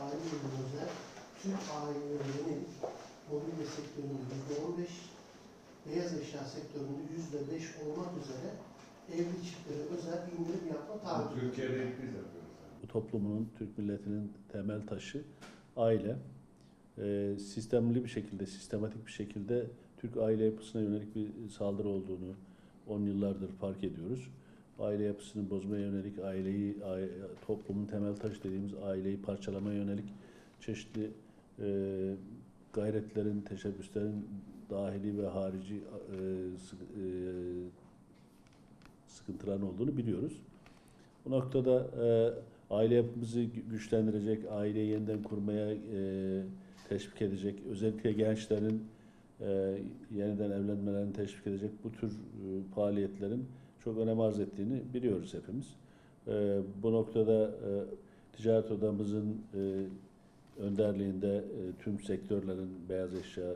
aile yılımızda Türk ailelerinin mobilya sektöründe yüzde on beş, beyaz eşya sektöründe yüzde beş olmak üzere evli çiftlere özel indirim yapma taahhütü. Türkiye'de ilk biz yapıyoruz. Bu toplumunun, Türk milletinin temel taşı aile. Ee, sistemli bir şekilde, sistematik bir şekilde Türk aile yapısına yönelik bir saldırı olduğunu 10 yıllardır fark ediyoruz. Aile yapısını bozmaya yönelik, aileyi, aile- toplumun temel taşı dediğimiz aileyi parçalamaya yönelik çeşitli e, gayretlerin, teşebbüslerin dahili ve harici e, e, sıkıntıların olduğunu biliyoruz. Bu noktada e, aile yapımızı gü- güçlendirecek, aileyi yeniden kurmaya e, teşvik edecek, özellikle gençlerin e, yeniden evlenmelerini teşvik edecek bu tür e, faaliyetlerin çok önem arz ettiğini biliyoruz hepimiz. E, bu noktada e, ticaret odamızın e, önderliğinde e, tüm sektörlerin beyaz eşya, e,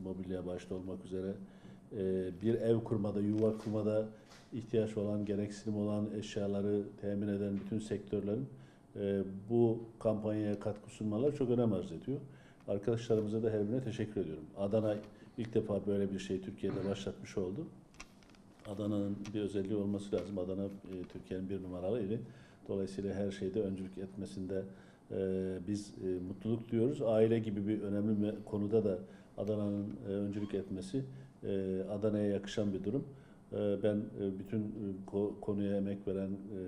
mobilya başta olmak üzere e, bir ev kurmada, yuva kurmada ihtiyaç olan, gereksinim olan eşyaları temin eden bütün sektörlerin e, bu kampanyaya katkı sunmaları çok önem arz ediyor. Arkadaşlarımıza da her birine teşekkür ediyorum. Adana ilk defa böyle bir şey Türkiye'de başlatmış oldu. Adana'nın bir özelliği olması lazım. Adana e, Türkiye'nin bir numaralı ili. Dolayısıyla her şeyde öncülük etmesinde e, biz e, mutluluk duyuyoruz. Aile gibi bir önemli konuda da Adana'nın e, öncülük etmesi e, Adana'ya yakışan bir durum. E, ben e, bütün e, ko- konuya emek veren, e,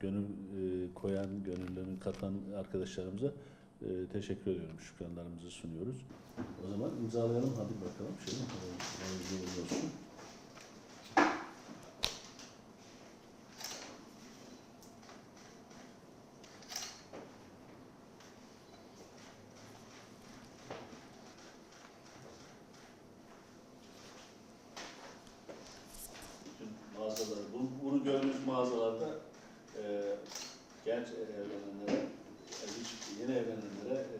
gönül e, koyan, gönüllerini katan arkadaşlarımıza e, teşekkür ediyorum. Şükranlarımızı sunuyoruz. O zaman imzalayalım. Hadi bakalım. Şöyle, e, olsun. bütün mağazalar, bunu, bunu gördüğünüz mağazalarda e, genç evlenenlere, yeni evlenenlere e.